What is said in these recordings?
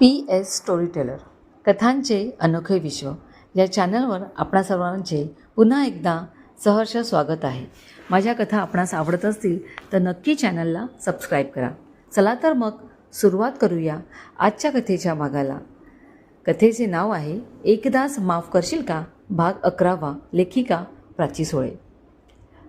P S story teller कथांचे अनोखे विश्व. या चॅनलवर आपणा सर्वांचे पुन्हा एकदा सहर्ष स्वागत आहे. माझ्या कथा आपणास आवडत असतील तर नक्की चॅनलला सबस्क्राईब करा. चला तर मग सुरुवात करूया आजच्या कथेच्या भागाला कथेचे नाव आहे एकदाच माफ करशील का? भाग अकरावा लेखिका प्राची सोळे.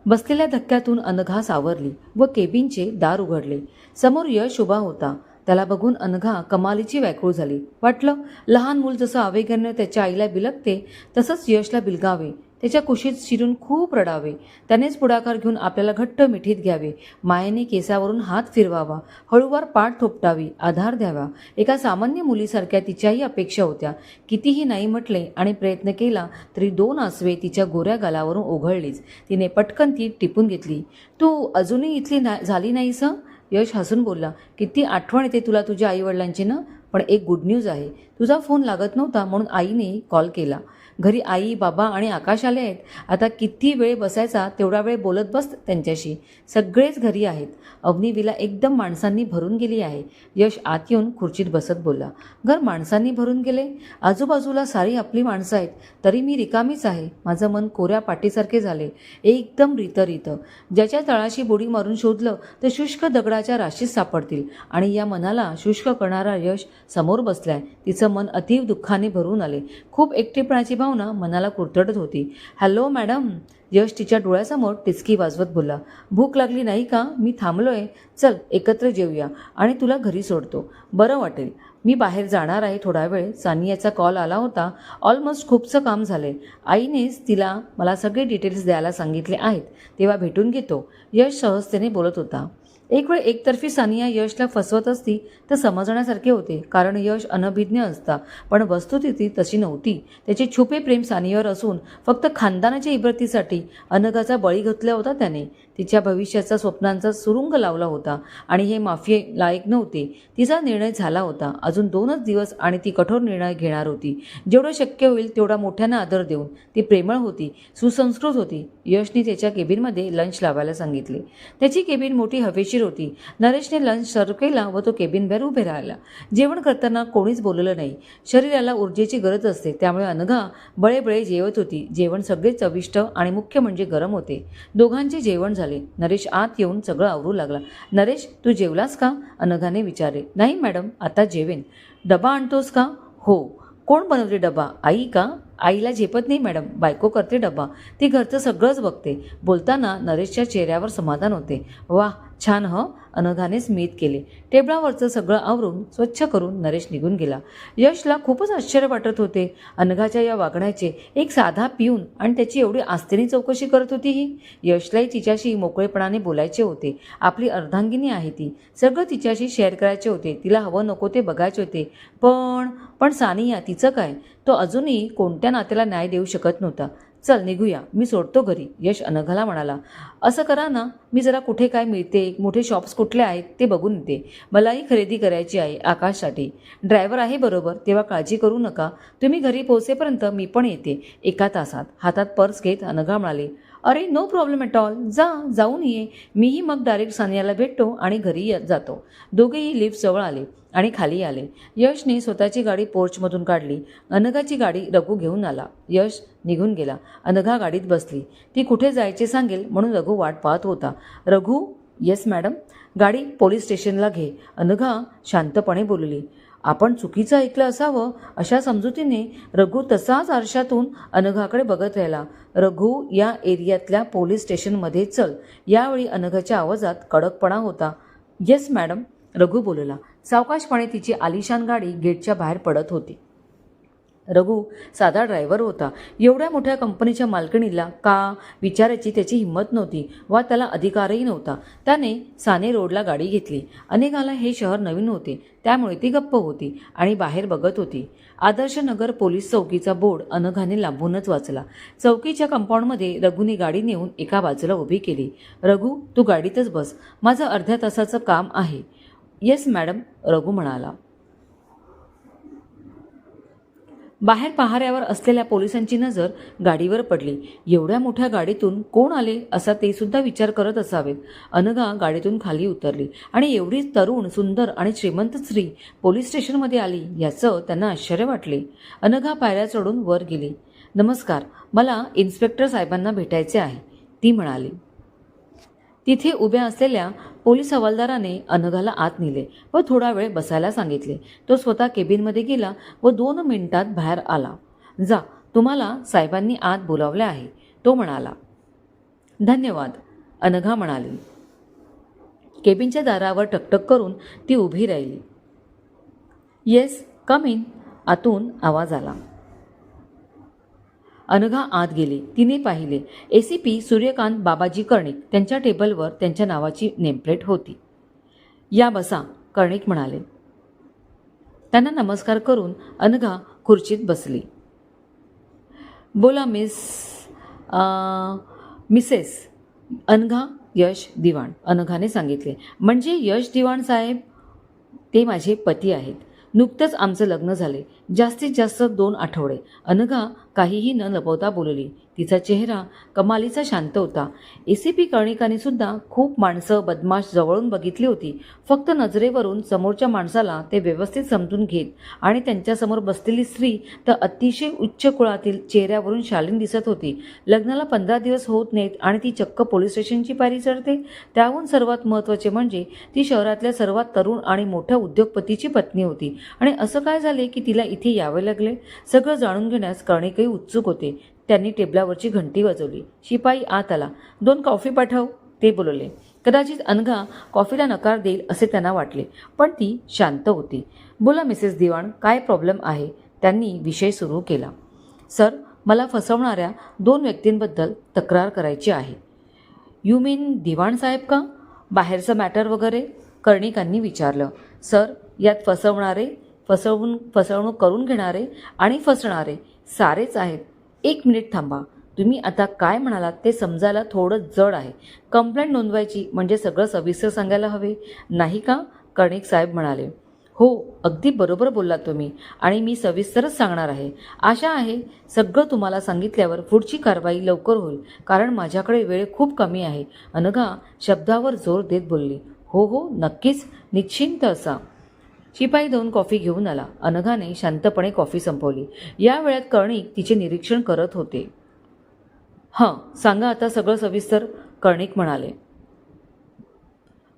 बसलेल्या धक्क्यातून अनघा सावरली व केबिनचे दार उघडले. समोर यश उभा होता. त्याला बघून अनघा कमालीची व्याकुळ झाली. वाटलं लहान मूल जसं आवेगाने त्याच्या आईला बिलगते तसंच यशला बिलगावे. त्याच्या कुशीत शिरून खूप रडावे. त्यानेच पुढाकार घेऊन आपल्याला घट्ट मिठीत घ्यावे. मायेने केसावरून हात फिरवावा. हळूवार पाठ थोपटावी आधार द्यावा. एका सामान्य मुलीसारख्या तिच्याही अपेक्षा होत्या. कितीही नाही म्हटले आणि प्रयत्न केला तरी दोन आसवे तिच्या गोऱ्या गालावरून ओघळलीच. तिने पटकन ती टिपून घेतली. तू अजूनही इथली ना झाली नाहीस हं?" यश हसून बोलला किती आठवण येते तुला तुझ्या आईवडिलांची ना? पण एक गुड न्यूज आहे. तुझा फोन लागत नव्हता म्हणून आईने कॉल केला. घरी आई बाबा आणि आकाश आले आहेत. आता किती वेळ बसायचा तेवढा वेळ बोलत बस त्यांच्याशी. सगळेच घरी आहेत. अवनीविला एकदम माणसांनी भरून गेली आहे. यश आत येऊन खुर्चीत बसत बोलला. घर माणसांनी भरून गेले? आजूबाजूला सारी आपली माणसं आहेत. तरी मी रिकामीच आहे. माझं मन कोऱ्या पाटीसारखे झाले. एकदम रितरित. ज्याच्या तळाशी बोडी मारून शोधलं तर शुष्क दगडाच्या राशीत सापडतील. आणि या मनाला शुष्क करणारा यश समोर बसलाय. तिचं मन अतीव दुःखाने भरून आले. खूप एकटेपणाची भावना मनाला कुरतडत होती. Hello madam. यश तिच्या डोळ्यासमोर टिचकी वाजवत बोलला. भूक लागली नाही का? मी थांबलोय. चल एकत्र जेवूया आणि तुला घरी सोडतो. बरं वाटेल. मी बाहेर जाणार आहे थोडा वेळ. सानियाचा कॉल आला होता. ऑलमोस्ट खूपचं काम झाले आईनेच तिला मला सगळे डिटेल्स द्यायला सांगितले आहेत. तेव्हा भेटून घेतो. यश सहजतेने बोलत होता. एक वेळ एकतर्फी सानिया यशला फसवत असती तर समजण्यासारखे होते कारण यश अनभिज्ञ असता. पण वस्तुस्थिती तशी नव्हती. त्याचे छुपे प्रेम सानियावर असून फक्त खानदानाच्या इब्रतीसाठी अनघाचा बळी घेतला होता त्याने. तिच्या भविष्याचा स्वप्नांचा सुरुंग लावला होता आणि हे माफी लायक नव्हते. तिचा निर्णय झाला होता. अजून दोनच दिवस आणि ती कठोर निर्णय घेणार होती. जेवढं शक्य होईल तेवढा मोठ्यानं आदर देऊन ती प्रेमळ होती सुसंस्कृत होती. यशने त्याच्या केबिनमध्ये लंच लावायला सांगितले. त्याची केबिन मोठी हवेशीर होती. नरेशने लंच सर्व केला व तो केबिनवर उभे राहिला. जेवण करताना कोणीच बोललं नाही. शरीराला ऊर्जेची गरज असते. त्यामुळे अनघा बळेबळे जेवत होती. जेवण सगळे चविष्ट आणि मुख्य म्हणजे गरम होते. दोघांचे जेवण झाले. नरेश आत येऊन सगळं आवरू लागला. नरेश तू जेवलास का? अनघाने विचारले. नाही मॅडम आता जेवेन. डबा आणतोस का? हो. कोण बनवते डबा? आई का? आईला झेपत नाही मॅडम. बायको करते डबा ती घरचं सगळंच बघते. बोलताना नरेशच्या चेहऱ्यावर समाधान होते. वा छान ह? अनघाने स्मित केले. टेबलावरचं सगळं आवरून स्वच्छ करून नरेश निघून गेला. यशला खूपच आश्चर्य वाटत होते. अनघाच्या या वागण्याचे एक साधा पिऊन आणि त्याची एवढी आस्तेने चौकशी करत होती ही? यशलाही तिच्याशी मोकळेपणाने बोलायचे होते. आपली अर्धांगिनी आहे ती. सगळं तिच्याशी शेअर करायचे होते. तिला हवं नको ते बघायचे होते. पण पण सानिया तिचं काय? तो अजूनही कोणत्या नात्याला न्याय देऊ शकत नव्हता. चल निघूया. मी सोडतो घरी. यश अनघाला म्हणाला. असं करा ना. मी जरा कुठे काय मिळते? मोठे शॉप्स कुठले आहेत? ते बघून येते. मलाही खरेदी करायची आहे आकाशसाठी. ड्रायव्हर आहे बरोबर. तेव्हा काळजी करू नका. तुम्ही घरी पोहोचेपर्यंत मी पण येते. एका तासात. हातात पर्स घेत अनघा म्हणाले. अरे नो प्रॉब्लेम ॲट ऑल जा जाऊन ये. मीही मग डायरेक्ट सानियाला भेटतो आणि घरी जातो. दोघेही लिफ्ट जवळ आले आणि खाली आले. यशने स्वतःची गाडी पोर्चमधून काढली. अनघाची गाडी रघु घेऊन आला. यश निघून गेला. अनघा गाडीत बसली. ती कुठे जायचे सांगेल म्हणून रघु वाट पाहत होता. रघु येस मॅडम गाडी पोलीस स्टेशनला घे. अनघा शांतपणे बोलली. आपण चुकीचं ऐकलं असावं अशा समजुतीने रघु तसाच आरशातून अनघाकडे बघत राहिला. रघु या एरियातल्या पोलीस स्टेशनमध्ये चल. यावेळी अनघाच्या आवाजात कडकपणा होता. येस मॅडम रघु बोलला. सावकाशपणे तिची आलिशान गाडी गेटच्या बाहेर पडत होती. रघु साधा ड्रायव्हर होता. एवढ्या मोठ्या कंपनीच्या मालकिणीला का? विचारायची त्याची हिंमत नव्हती वा त्याला अधिकारही नव्हता. त्याने साने रोडला गाडी घेतली. अनेकाला हे शहर नवीन होते. त्यामुळे ती गप्प होती आणि बाहेर बघत होती. आदर्शनगर पोलीस चौकीचा बोर्ड अनघाने लांबूनच वाचला. चौकीच्या कंपाऊंडमध्ये रघुने गाडी नेऊन एका बाजूला उभी केली. रघु तू गाडीतच बस. माझं अर्ध्या तासाचं काम आहे. येस मॅडम रघु म्हणाला. बाहेर पहाऱ्यावर असलेल्या पोलिसांची नजर गाडीवर पडली. एवढ्या मोठ्या गाडीतून कोण आले असा ते सुद्धा विचार करत असावेत. अनघा गाडीतून खाली उतरली आणि एवढी तरुण सुंदर आणि श्रीमंत स्त्री पोलीस स्टेशनमध्ये आली याचं त्यांना आश्चर्य वाटले. अनघा पायऱ्या चढून वर गेली. नमस्कार मला इन्स्पेक्टर साहेबांना भेटायचे आहे. ती म्हणाली. तिथे उभ्या असलेल्या पोलीस हवालदाराने अनघाला आत नेले व थोडा वेळ बसायला सांगितले. तो स्वतः केबिनमध्ये गेला व दोन मिनिटात बाहेर आला. जा तुम्हाला साहेबांनी आत बोलावले आहे तो म्हणाला. धन्यवाद अनघा म्हणाली. केबिनच्या दारावर टकटक करून ती उभी राहिली. येस कम इन आतून आवाज आला. अनघा आत गेली. तिने पाहिले A C P Suryakant Babaji Karnik त्यांच्या टेबलवर त्यांच्या नावाची नेमप्लेट होती. या बसा कर्णिक म्हणाले. त्यांना नमस्कार करून अनघा खुर्चीत बसली. बोला मिस मिसेस अनघा यश दिवाण अनघाने सांगितले. म्हणजे यश दिवाण साहेब ते माझे पती आहेत. नुकतंच आमचं लग्न झाले. जास्तीत जास्त दोन आठवडे. अनघा काहीही न लपवता बोलली. तिचा चेहरा कमालीचा शांत होता. ए सी पी कर्णिकाने सुद्धा खूप माणसं बदमाश जवळून बघितली होती. फक्त नजरेवरून समोरच्या माणसाला ते व्यवस्थित समजून घेत आणि त्यांच्यासमोर बसलेली स्त्री तर अतिशय उच्च कुळातील चेहऱ्यावरून शालीन दिसत होती. लग्नाला पंधरा दिवस होत नाहीत आणि ती चक्क पोलीस स्टेशनची पायरी चढते. त्याहून सर्वात महत्त्वाचे म्हणजे ती शहरातल्या सर्वात तरुण आणि मोठ्या उद्योगपतीची पत्नी होती. आणि असं काय झाले की तिला इथे यावे लागले सगळं जाणून घेण्यास कर्णिकही उत्सुक होते. त्यांनी टेबलावरची घंटी वाजवली. शिपाई आत आला. दोन कॉफी पाठव. ते बोलवले कदाचित अनघा कॉफीला नकार देईल असे त्यांना वाटले. पण ती शांत होती. बोला मिसेस दिवाण काय प्रॉब्लेम आहे? त्यांनी विषय सुरू केला. सर मला फसवणाऱ्या दोन व्यक्तींबद्दल तक्रार करायची आहे. यू मीन दिवाण साहेब का? बाहेरचं मॅटर वगैरे? कर्णिकांनी विचारलं. सर यात फसवणारे फसवून फसवणूक करून घेणारे आणि फसणारे सारेच आहेत. एक मिनिट थांबा. तुम्ही आता काय म्हणालात ते समजायला थोडं जड आहे. कंप्लेंट नोंदवायची म्हणजे सगळं सविस्तर सांगायला हवे? नाही का? कर्णिक साहेब म्हणाले. हो अगदी बरोबर बोललात तुम्ही आणि मी सविस्तरच सांगणार आहे. आशा आहे सगळं तुम्हाला सांगितल्यावर पुढची कारवाई लवकर होईल कारण माझ्याकडे वेळ खूप कमी आहे. अनघा शब्दावर जोर देत बोलली. हो हो नक्कीच. निश्चिंत असा. शिपाई दोन कॉफी घेऊन आला. अनघाने शांतपणे कॉफी संपवली. या वेळात कर्णिक तिचे निरीक्षण करत होते. हां सांगा आता सगळं सविस्तर कर्णिक म्हणाले.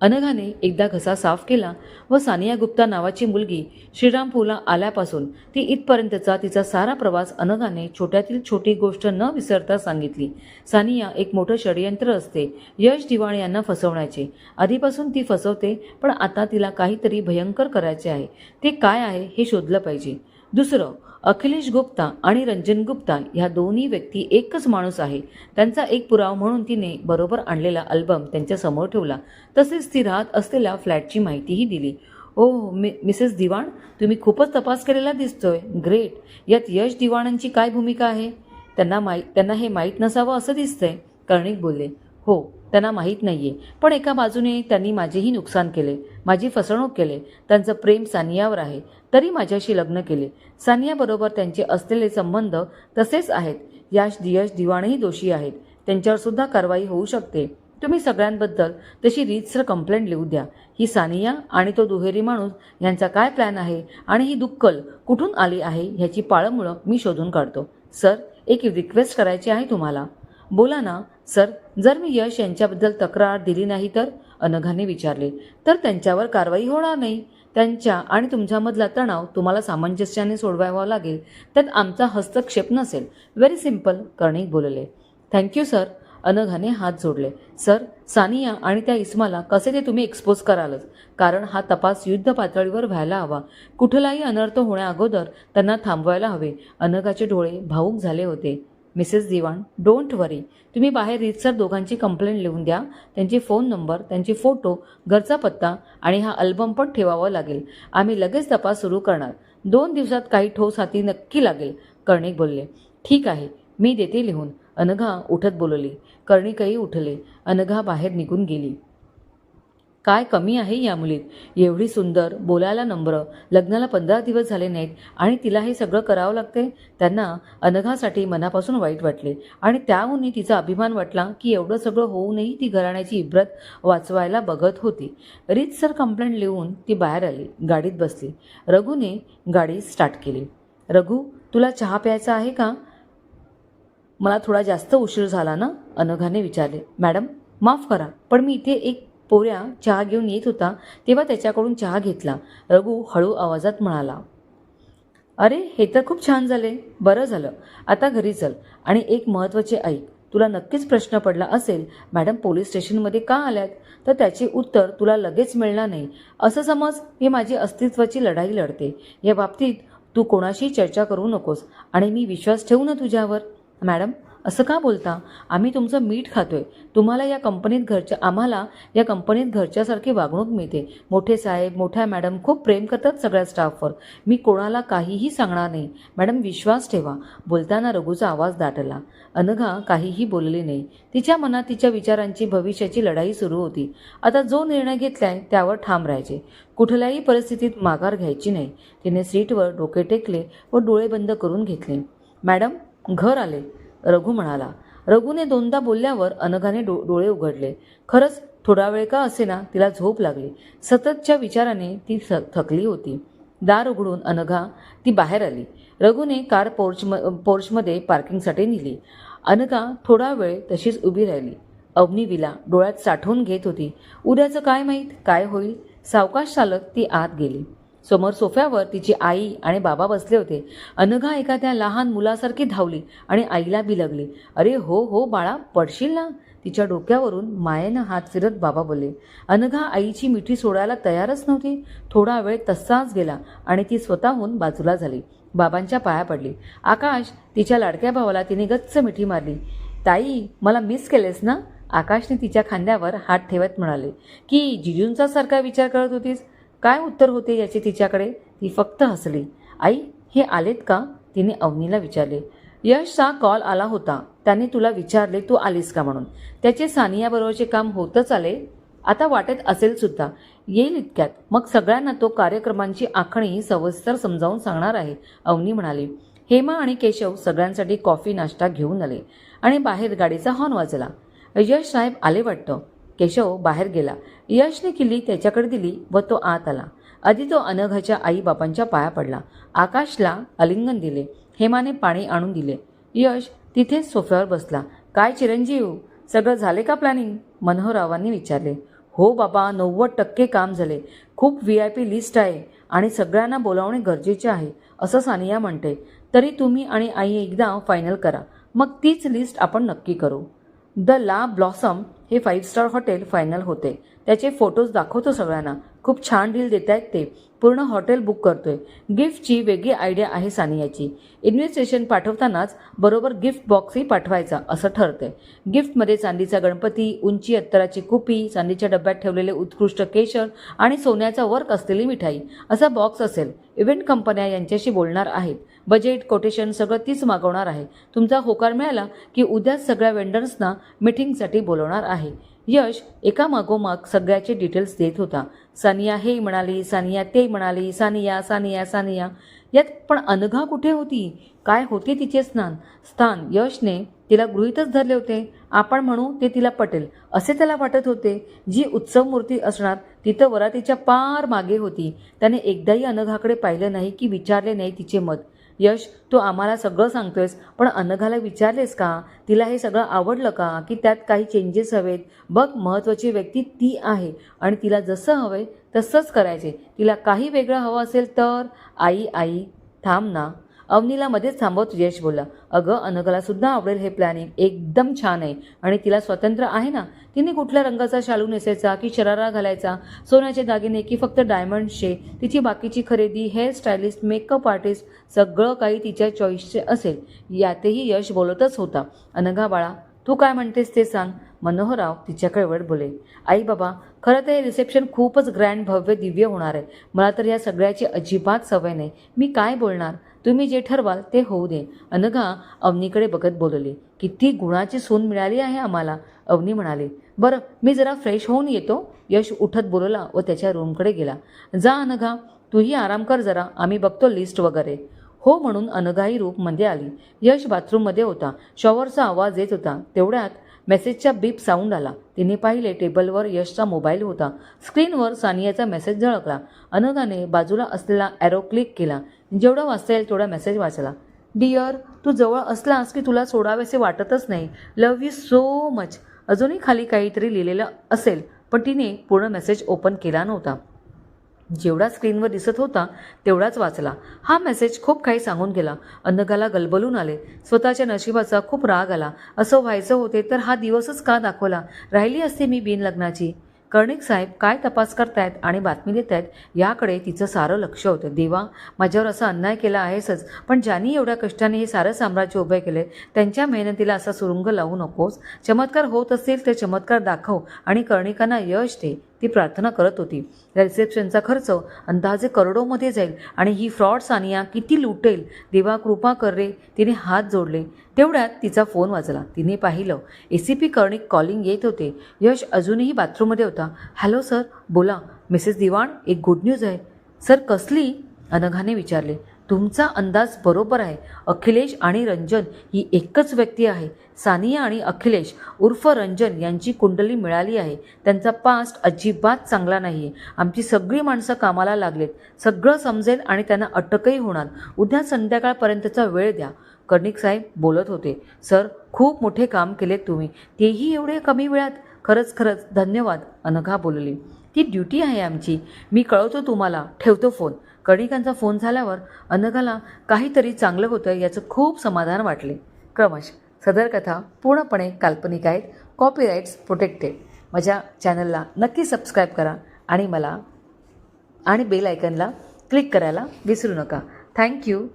अनघाने एकदा घसा साफ केला व सानिया गुप्ता नावाची मुलगी श्रीरामपूरला आल्यापासून ती इथपर्यंतचा तिचा सारा प्रवास अनघाने छोट्यातील छोटी गोष्ट न विसरता सांगितली. सानिया एक मोठं षडयंत्र असते. यश दिवाणे यांना फसवण्याचे. आधीपासून ती फसवते पण आता तिला काहीतरी भयंकर करायचे आहे. ते काय आहे हे शोधलं पाहिजे. दुसरं अखिलेश गुप्ता आणि रंजन गुप्ता ह्या दोन्ही व्यक्ती एकच माणूस आहे. त्यांचा एक पुरावा म्हणून तिने बरोबर आणलेला अल्बम त्यांच्यासमोर ठेवला. तसेच ती राहत असलेल्या फ्लॅटची माहितीही दिली. ओ मि मिसेस दिवाण तुम्ही खूपच तपास केलेला दिसतोय. ग्रेट यात यश दिवाणांची काय भूमिका आहे? त्यांना माहीत त्यांना हे माहीत नसावं असं दिसतंय कर्णिक बोलले. हो त्यांना माहीत नाही आहे पण एका बाजूने त्यांनी माझेही नुकसान केले. माझी फसवणूक केले. त्यांचं प्रेम सानियावर आहे. तरी माझ्याशी लग्न केले. सानियाबरोबर त्यांचे असलेले संबंध तसेच आहेत. याश यश दिवाणही दोषी आहेत. त्यांच्यावर सुद्धा कारवाई होऊ शकते. तुम्ही सगळ्यांबद्दल तशी रीतसर कंप्लेंट लिहू द्या. ही सानिया आणि तो दुहेरी माणूस यांचा काय प्लॅन आहे आणि ही दुक्कल कुठून आली आहे ह्याची पाळंमुळं मी शोधून काढतो. सर एक रिक्वेस्ट करायची आहे तुम्हाला. बोला ना सर जर मी यश यांच्याबद्दल तक्रार दिली नाही तर? अनघाने विचारले तर त्यांच्यावर कारवाई होणार नाही. त्यांच्या आणि तुमच्यामधला तणाव तुम्हाला सामंजस्याने सोडवावा लागेल. त्यात आमचा हस्तक्षेप नसेल. व्हेरी सिंपल कर्णिक बोलले. Thank you sir. अनघाने हात जोडले. सर सानिया आणि त्या इस्माला कसे ते तुम्ही एक्सपोज करालच? कारण हा तपास युद्ध पातळीवर व्हायला हवा. कुठलाही अनर्थ होण्याअगोदर त्यांना थांबवायला हवे. अनघाचे डोळे भाऊक झाले होते. Mrs Diwan don't worry. तुम्ही बाहेर रीतसर दोघांची कंप्लेंट लिहून द्या. त्यांचे फोन नंबर त्यांचे फोटो घरचा पत्ता आणि हा अल्बम पण ठेवावा लागेल. आम्ही लगेच तपास सुरू करणार. दोन दिवसात काही ठोस हाती नक्की लागेल कर्णिक बोलले. ठीक आहे मी देते लिहून. अनघा उठत बोलली. कर्णिकही उठले. अनघा बाहेर निघून गेली. काय कमी आहे या मुलीत? एवढी सुंदर बोलायला नम्र लग्नाला पंधरा दिवस झाले नाहीत आणि तिला हे सगळं करावं लागते? त्यांना अनघासाठी मनापासून वाईट वाटले. आणि त्याहूनही तिचा अभिमान वाटला की एवढं सगळं होऊनही ती घराण्याची इब्रत वाचवायला बघत होती. रीतसर कंप्लेंट लिहून ती बाहेर आली गाडीत बसली. रघूने गाडी स्टार्ट केली. रघु तुला चहा प्यायचा आहे का? मला थोडा जास्त उशीर झाला ना? अनघाने विचारले. मॅडम माफ करा पण मी इथे एक पोऱ्या चहा घेऊन येत होता तेव्हा त्याच्याकडून चहा घेतला. रघु हळू आवाजात म्हणाला अरे हे तर खूप छान झाले. बरं झालं. आता घरी चल. आणि एक महत्त्वाचे ऐक. तुला नक्कीच प्रश्न पडला असेल मॅडम पोलीस स्टेशनमध्ये का आल्यात? तर त्याचे उत्तर तुला लगेच मिळणार नाही. असं समज मी माझी अस्तित्वाची लढाई लढते. या बाबतीत तू कोणाशी चर्चा करू नकोस आणि मी विश्वास ठेवू ना तुझ्यावर. मॅडम असं का बोलता? आम्ही तुमचं मीठ खातोय. तुम्हाला या कंपनीत घरच्या आम्हाला या कंपनीत घरच्यासारखी वागणूक मिळते. मोठे साहेब मोठ्या मॅडम खूप प्रेम करतात सगळ्या स्टाफवर. मी कोणाला काहीही सांगणार नाही. मॅडम विश्वास ठेवा. बोलताना रघुचा आवाज दाटला. अनघा काहीही बोलली नाही. तिच्या मनात तिच्या विचारांची भविष्याची लढाई सुरू होती. आता जो निर्णय घेतलाय त्यावर ठाम राहायचे. कुठल्याही परिस्थितीत माघार घ्यायची नाही. तिने सीटवर डोके टेकले व डोळे बंद करून घेतले. मॅडम घर आले. रघु म्हणाला. रघुने दोनदा बोलल्यावर अनघाने डो डोळे उघडले. खरंच थोडा वेळ का असेना? तिला झोप लागली. सततच्या विचाराने ती थ थकली होती. दार उघडून अनघा ती बाहेर आली. रघुने कार पोर्च पोर्चमध्ये पार्किंगसाठी नेली. अनघा थोडा वेळ तशीच उभी राहिली. अवनी विला डोळ्यात साठवून घेत होती. उद्याचं काय माहीत? काय होईल? सावकाश चालत ती आत गेली. समोर सोफ्यावर तिची आई आणि बाबा बसले होते. अनघा एखाद्या लहान मुलासारखी धावली आणि आईला बिलगली अरे हो हो बाळा पडशील ना? तिच्या डोक्यावरून मायेनं हात फिरत बाबा बोलले. अनघा आईची मिठी सोडायला तयारच नव्हती. थोडा वेळ तसाच गेला आणि ती स्वतःहून बाजूला झाली. बाबांच्या पाया पडली. आकाश तिच्या लाडक्या भावाला तिने गच्च मिठी मारली. ताई मला मिस केलेस ना? आकाशने तिच्या खांद्यावर हात ठेवत म्हणाले. की जिजूंचा सारखा विचार करत होतीस? काय उत्तर होते याचे तिच्याकडे? ती फक्त हसली. आई हे आलेत का? तिने अवनीला विचारले. यशचा कॉल आला होता. त्याने तुला विचारले तू आलीस का म्हणून? त्याचे सानियाबरोबरचे काम होतच आले. आता वाटेत असेल सुद्धा. येईल इतक्यात. मग सगळ्यांना तो कार्यक्रमांची आखणी सविस्तर समजावून सांगणार आहे अवनी म्हणाली. हेमा आणि केशव सगळ्यांसाठी कॉफी नाश्ता घेऊन आले आणि बाहेर गाडीचा हॉर्न वाजला. यश साहेब आले वाटतं. केशव बाहेर गेला. यशने किल्ली त्याच्याकडे दिली व तो आत आला. आधी तो अनघाच्या आई बापांच्या पाया पडला. आकाशला अलिंगन दिले. हेमाने पाणी आणून दिले. यश तिथेच सोफ्यावर बसला. काय चिरंजीव सगळं झाले का प्लॅनिंग? मनोहररावांनी विचारले. हो बाबा नव्वद टक्के काम झाले. खूप व्ही आय पी लिस्ट आहे आणि सगळ्यांना बोलावणे गरजेचे आहे असं सानिया म्हणते. तरी तुम्ही आणि आई एकदा फायनल करा. मग तीच लिस्ट आपण नक्की करू. द ला ब्लॉसम हे फाईव्ह स्टार हॉटेल फायनल होते. त्याचे फोटोज दाखवतो सगळ्यांना. खूप छान डील देत आहेत ते. पूर्ण हॉटेल बुक करतोय. गिफ्टची वेगळी आयडिया आहे सानियाची. इन्व्हिटेशन पाठवतानाच बरोबर गिफ्ट बॉक्सही पाठवायचा असं ठरतंय. गिफ्टमध्ये चांदीचा गणपती उंची अत्तराची कुपी चांदीच्या डब्यात ठेवलेले उत्कृष्ट केशर आणि सोन्याचा वर्क असलेली मिठाई. असा बॉक्स असेल. इव्हेंट कंपन्या यांच्याशी बोलणार आहेत. बजेट कोटेशन सगळं तीच मागवणार आहे. तुमचा होकार मिळाला की उद्याच सगळ्या वेंडर्सना मिटिंगसाठी बोलवणार आहे. यश एका मागोमाग सगळ्याचे डिटेल्स देत होता. सानिया हे म्हणाली सानिया ते म्हणाली सानिया सानिया सानिया. यात पण अनघा कुठे होती? काय होते तिचे स्नान? स्थान यशने तिला गृहीतच धरले होते. आपण म्हणू ते तिला पटेल. असे त्याला वाटत होते. जी उत्सव मूर्ती असणार तिथं वरातीच्या पार मागे होती. त्याने एकदाही अनघाकडे पाहिलं नाही की विचारले नाही तिचे मत. यश तू आम्हाला सगळं सांगतोयस पण अनघाला विचारलेस का? तिला हे सगळं आवडलं का? की त्यात काही चेंजेस हवेत? बघ महत्त्वाची व्यक्ती ती आहे. आणि तिला जसं हवंय तसंच करायचे. तिला काही वेगळं हवं असेल तर? आई आई थांब ना. अवनीला मध्येच थांबवत यश बोलला अगं अनघाला सुद्धा आवडेल हे प्लॅनिंग एकदम छान आहे. आणि तिला स्वतंत्र आहे ना? तिने कुठल्या रंगाचा शालू नेसायचा की शरारा घालायचा? सोन्याचे दागिने की फक्त डायमंड्सचे तिची बाकीची खरेदी हेअर स्टायलिस्ट मेकअप आर्टिस्ट सगळं काही तिच्या चॉईसचे असेल. यातही यश बोलतच होता. अनघा बाळा तू काय म्हणतेस ते सांग. मनोहरराव तिच्याकडे वळ बोले आई बाबा खरं तर हे रिसेप्शन खूपच ग्रँड भव्य दिव्य होणार आहे. मला तर या सगळ्याची अजिबात सवय नाही. मी काय बोलणार? तुम्ही जे ठरवाल ते होऊ दे. अनघा अवनीकडे बघत बोलली किती गुणाची सून मिळाली आहे आम्हाला अवनी म्हणाली. बरं मी जरा फ्रेश होऊन येतो. यश उठत बोलला व त्याच्या रूमकडे गेला. जा अनघा तूही आराम कर जरा आम्ही बघतो लिस्ट वगैरे. हो म्हणून अनघाही रूपमध्ये आली. यश बाथरूममध्ये होता. शॉवरचा आवाज येत होता. तेवढ्यात मेसेजचा बीप साऊंड आला. तिने पाहिले टेबलवर यशचा मोबाईल होता. स्क्रीनवर सानियाचा मेसेज झळकला. अनघाने बाजूला असलेला ॲरो क्लिक केला. जेवढा वाचता येईल तेवढा मेसेज वाचला डिअर तू जवळ असलास की तुला सोडावेसे वाटतच नाही. लव यू सो मच अजूनही खाली काहीतरी लिहिलेलं असेल पण तिने पूर्ण मेसेज ओपन केला नव्हता. जेवढा स्क्रीनवर दिसत होता तेवढाच वाचला. हा मेसेज खूप काही सांगून गेला. अन्नगाला गलबलून आले. स्वतःच्या नशिबाचा खूप राग आला. असं व्हायचं होते तर हा दिवसच का दाखवला? राहिली असते मी बिन लग्नाची कर्णिक साहेब काय तपास करतायत आणि बातमी देत आहेत याकडे तिचं सारं लक्ष होतं. देवा माझ्यावर असा अन्याय केला आहेसच पण ज्यांनी एवढ्या कष्टाने हे सारं साम्राज्य उभे केले त्यांच्या मेहनतीला असा सुरुंग लावू नकोस. चमत्कार होत असेल तर चमत्कार दाखव आणि कर्णिकांना यश दे. ती प्रार्थना करत होती. रिसेप्शनचा खर्च अंदाजे करोडोमध्ये जाईल आणि ही फ्रॉड सानिया किती लुटेल देवा कृपा कर रे. तिने हात जोडले. तेवढ्यात तिचा फोन वाजला. तिने पाहिलं A C P Karnik calling येत होते. यश अजूनही बाथरूममध्ये होता. Hello sir. बोला. मिसेस दिवाण एक गुड न्यूज आहे. सर कसली? अनघाने विचारले. तुमचा अंदाज बरोबर आहे. अखिलेश आणि रंजन ही एकच व्यक्ती आहे. सानिया आणि अखिलेश उर्फ रंजन यांची कुंडली मिळाली आहे. त्यांचा पास्ट अजिबात चांगला नाही आहे आमची सगळी माणसं कामाला लागलेत. सगळं समजेल आणि त्यांना अटकही होणार. उद्या संध्याकाळपर्यंतचा वेळ द्या. कर्णिक साहेब बोलत होते सर खूप मोठे काम केलेत तुम्ही. तेही एवढे कमी वेळात? खरंच खरंच. धन्यवाद अनघा बोलली. ती ड्युटी आहे आमची. मी कळवतो तुम्हाला. ठेवतो फोन. कणिकांचा फोन झाल्यावर अनघाला काहीतरी चांगलं होतं याचं खूप समाधान वाटले. क्रमश सदर कथा पूर्णपणे काल्पनिक आहेत. कॉपीराईट्स प्रोटेक्टेड माझ्या चॅनलला नक्की सबस्क्राईब करा आणि मला आणि बेल आयकनला क्लिक करायला विसरू नका. थँक्यू